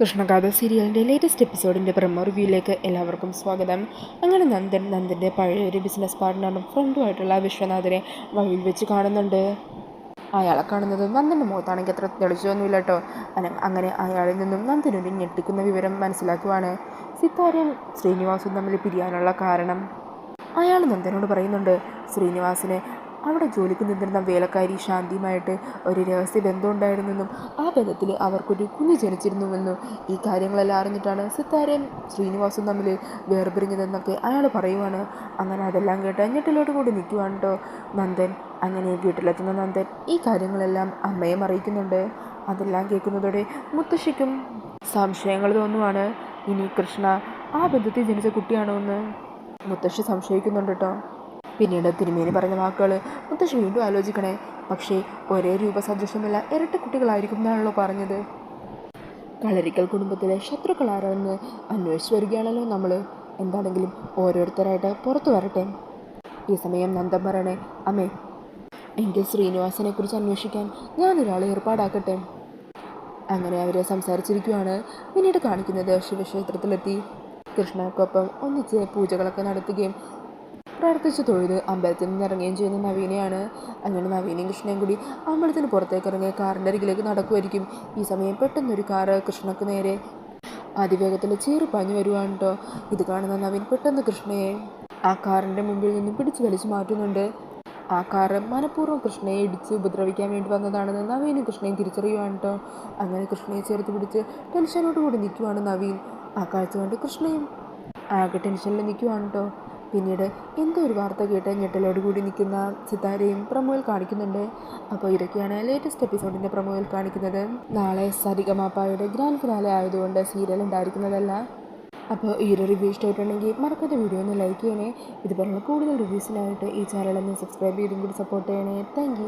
കൃഷ്ണഗാഥ സീരിയലിന്റെ latest എപ്പിസോഡിന്റെ promo റിവ്യൂയിലേക്ക് എല്ലാവർക്കും സ്വാഗതം. അങ്ങനെ നന്ദൻ നന്ദന്റെ പഴയ ഒരു ബിസിനസ് പാർട്ട്ണറും ഫ്രണ്ടുമായിട്ടുള്ള വിശ്വനാഥനെ വഴിയിൽ വെച്ച് കാണുന്നുണ്ട്. അയാളെ കാണുന്നത് നന്ദന്റെ മുഖത്താണെങ്കിൽ അത്ര തെളിച്ചൊന്നുമില്ല കേട്ടോ അങ്ങനെ അയാളിൽ നിന്നും നന്ദനൊരു ഞെട്ടിക്കുന്ന വിവരം മനസ്സിലാക്കുവാണ്. സിത്താരയും ശ്രീനിവാസും തമ്മിൽ പിരിയാനുള്ള കാരണം. അയാൾ നന്ദനോട് പറയുന്നുണ്ട് ശ്രീനിവാസിന് അവിടെ ജോലിക്ക് നിന്നിരുന്ന വേലക്കാരി ശാന്തിയുമായിട്ട് ഒരു രഹസ്യ ബന്ധം ഉണ്ടായിരുന്നെന്നും ആ ബന്ധത്തിൽ അവർക്കൊരു കുഞ്ഞ് ജനിച്ചിരുന്നുവെന്നും ഈ കാര്യങ്ങളെല്ലാം അറിഞ്ഞിട്ടാണ് സിത്താരയും ശ്രീനിവാസും തമ്മിൽ വേർപിരിഞ്ഞതെന്നൊക്കെ അയാൾ പറയുവാണ്. അങ്ങനെ അതെല്ലാം കേട്ട് ഞെട്ടിലോട്ട് കൂടി നിൽക്കുവാണ് കേട്ടോ നന്ദൻ. അങ്ങനെ വീട്ടിലെത്തുന്ന നന്ദൻ ഈ കാര്യങ്ങളെല്ലാം അമ്മയെ അറിയിക്കുന്നുണ്ട്. അതെല്ലാം കേൾക്കുന്നതോടെ മുത്തശ്ശിക്കും സംശയങ്ങൾ തോന്നുവാണ്. ഇനി കൃഷ്ണ ആ ബന്ധത്തിൽ ജനിച്ച കുട്ടിയാണോ എന്ന് മുത്തശ്ശി സംശയിക്കുന്നുണ്ട് കേട്ടോ പിന്നീട് തിരുമേനി പറഞ്ഞ വാക്കുകൾ മുത്തശ്ശി വീണ്ടും ആലോചിക്കണേ. പക്ഷേ ഒരേ രൂപ സദൃശമല്ല ഇരട്ട കുട്ടികളായിരിക്കും എന്നാണല്ലോ പറഞ്ഞത്. കളരിക്കൽ കുടുംബത്തിലെ ശത്രുക്കൾ ആരാണെന്ന് അന്വേഷിച്ച് വരികയാണല്ലോ നമ്മൾ എന്താണെങ്കിലും ഓരോരുത്തരായിട്ട് പുറത്തു വരട്ടെ. ഈ സമയം നന്ദൻ പറയണേ അമ്മേ. എങ്കിൽ ശ്രീനിവാസനെ കുറിച്ച് അന്വേഷിക്കാൻ ഞാനൊരാളെ ഏർപ്പാടാക്കട്ടെ. അങ്ങനെ അവരെ സംസാരിച്ചിരിക്കുവാണ്. പിന്നീട് കാണിക്കുന്നത് ശിവക്ഷേത്രത്തിലെത്തി. കൃഷ്ണക്കൊപ്പം ഒന്നിച്ച് പൂജകളൊക്കെ നടത്തുകയും പ്രാർത്ഥിച്ചു തൊഴുത് അമ്പലത്തിൽ നിന്ന് ഇറങ്ങുകയും ചെയ്യുന്ന നവീനയാണ്. അങ്ങനെ നവീനയും കൃഷ്ണയും കൂടി അമ്പലത്തിന് പുറത്തേക്ക് ഇറങ്ങിയ കാറിന്റെ അരികിലേക്ക് നടക്കുമായിരിക്കും. ഈ സമയം പെട്ടെന്നൊരു കാറ് കൃഷ്ണക്ക് നേരെ അതിവേഗത്തിൽ ചീറു പാഞ്ഞു വരുവാണ് കേട്ടോ ഇത് കാണുന്ന നവീൻ പെട്ടെന്ന് കൃഷ്ണയെ ആ കാറിന്റെ മുമ്പിൽ നിന്നും പിടിച്ചു വലിച്ചു മാറ്റുന്നുണ്ട്. ആ കാറ് മനഃപൂർവം കൃഷ്ണയെ ഇടിച്ച് ഉപദ്രവിക്കാൻ വേണ്ടി വന്നതാണെന്ന് നവീനും കൃഷ്ണയും തിരിച്ചറിയുവാണ് കേട്ടോ അങ്ങനെ കൃഷ്ണയെ ചേർത്ത് പിടിച്ച് ടെൻഷനോട് കൂടി നിൽക്കുവാണ് നവീൻ. ആ കാഴ്ച കണ്ട് കൃഷ്ണയും ആകെ ടെൻഷനിൽ നിൽക്കുവാണ് കേട്ടോ പിന്നീട് എന്തോ ഒരു വാർത്ത കേട്ട് ഞെട്ടലോട് കൂടി നിൽക്കുന്ന സിതാരയും പ്രമോയിൽ കാണിക്കുന്നുണ്ട്. അപ്പോൾ ഇതൊക്കെയാണ് ലേറ്റസ്റ്റ് എപ്പിസോഡിന്റെ പ്രമോയിൽ കാണിക്കുന്നത്. നാളെ സരിഗമാപ്പായുടെ ഗ്രാൻഡ് ഫിനാലെ ആയതുകൊണ്ട് സീരിയൽ ഉണ്ടായിരിക്കുന്നതല്ല. അപ്പോൾ ഈ ഒരു റിവ്യൂ ഇഷ്ടമായിട്ടുണ്ടെങ്കിൽ മറക്കാത്ത വീഡിയോ ഒന്ന് ലൈക്ക് ചെയ്യണേ. ഇതുപോലുള്ള കൂടുതൽ റിവ്യൂസിനായിട്ട് ഈ ചാനൽ ഒന്ന് സബ്സ്ക്രൈബ് ചെയ്തും കൂടി സപ്പോർട്ട് ചെയ്യണേ. താങ്ക്